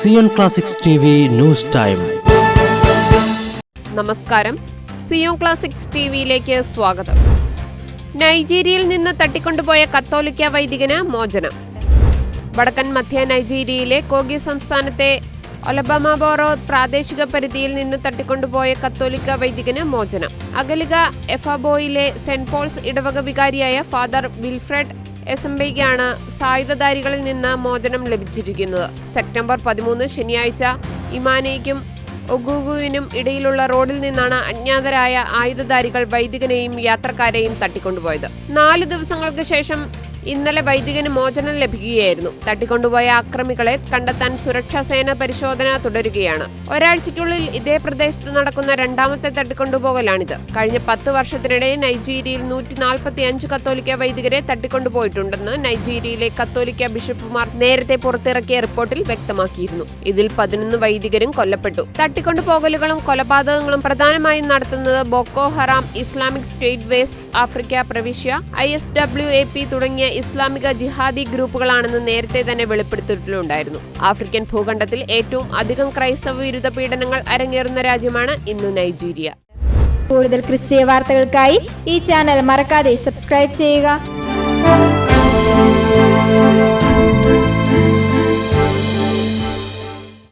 Zion classics T news time. നമസ്കാരം. Zion classics T വിയിലേക്ക് സ്വാഗതം. നൈജീരിയയിൽ നിന്ന് തട്ടിക്കൊണ്ടുപോയ കത്തോലിക്ക വൈദികന് മോചനം. വടക്കൻ മധ്യ നൈജീരിയയിലെ കോഗി സംസ്ഥാനത്തെ ഒലബമാബോറോ പ്രാദേശിക പരിധിയിൽ നിന്ന് തട്ടിക്കൊണ്ടുപോയ കത്തോലിക്ക വൈദികന് മോചനം. അഗലിക എഫാബോയിലെ സെന്റ് പോൾസ് ഇടവക വികാരിയായ ഫാദർ വിൽഫ്രഡ് എസംബയ്ക്കാണ് സായുധധാരികളിൽ നിന്ന് മോചനം ലഭിച്ചിരിക്കുന്നത്. സെപ്റ്റംബർ പതിമൂന്ന് ശനിയാഴ്ച ഇമാനയ്ക്കും ഒഗുഗുവിനും ഇടയിലുള്ള റോഡിൽ നിന്നാണ് അജ്ഞാതരായ ആയുധധാരികൾ വൈദികനെയും യാത്രക്കാരെയും തട്ടിക്കൊണ്ടുപോയത്. നാല് ദിവസങ്ങൾക്ക് ശേഷം ഇന്നലെ വൈദികന് മോചനം ലഭിക്കുകയായിരുന്നു. തട്ടിക്കൊണ്ടുപോയ അക്രമികളെ കണ്ടെത്താൻ സുരക്ഷാസേന പരിശോധന തുടരുകയാണ്. ഒരാഴ്ചയ്ക്കുള്ളിൽ ഇതേ പ്രദേശത്ത് നടക്കുന്ന രണ്ടാമത്തെ തട്ടിക്കൊണ്ടുപോകലാണിത്. കഴിഞ്ഞ പത്ത് വർഷത്തിനിടെ നൈജീരിയയിൽ നൂറ്റി നാൽപ്പത്തി അഞ്ച് കത്തോലിക്ക വൈദികരെ തട്ടിക്കൊണ്ടുപോയിട്ടുണ്ടെന്ന് നൈജീരിയയിലെ കത്തോലിക്ക ബിഷപ്പുമാർ നേരത്തെ പുറത്തിറക്കിയ റിപ്പോർട്ടിൽ വ്യക്തമാക്കിയിരുന്നു. ഇതിൽ പതിനൊന്ന് വൈദികരും കൊല്ലപ്പെട്ടു. തട്ടിക്കൊണ്ടുപോകലുകളും കൊലപാതകങ്ങളും പ്രധാനമായും നടത്തുന്നത് Boko Haram Islamic state west Africa പ്രവിശ്യ I S W A P തുടങ്ങിയ ഇസ്ലാമിക ജിഹാദി ഗ്രൂപ്പുകളാണെന്ന് നേരത്തെ തന്നെ വെളിപ്പെടുത്തിയിട്ടുണ്ടായിരുന്നു. ആഫ്രിക്കൻ ഭൂഖണ്ഡത്തിൽ ഏറ്റവും അധികം ക്രൈസ്തവ വിരുദ്ധ പീഡനങ്ങൾ അരങ്ങേറുന്ന രാജ്യമാണ് ഇന്ന് നൈജീരിയ. കൂടുതൽ ക്രിസ്തീയ വാർത്തകൾക്കായി ഈ ചാനൽ മറക്കാതെ സബ്സ്ക്രൈബ് ചെയ്യുക.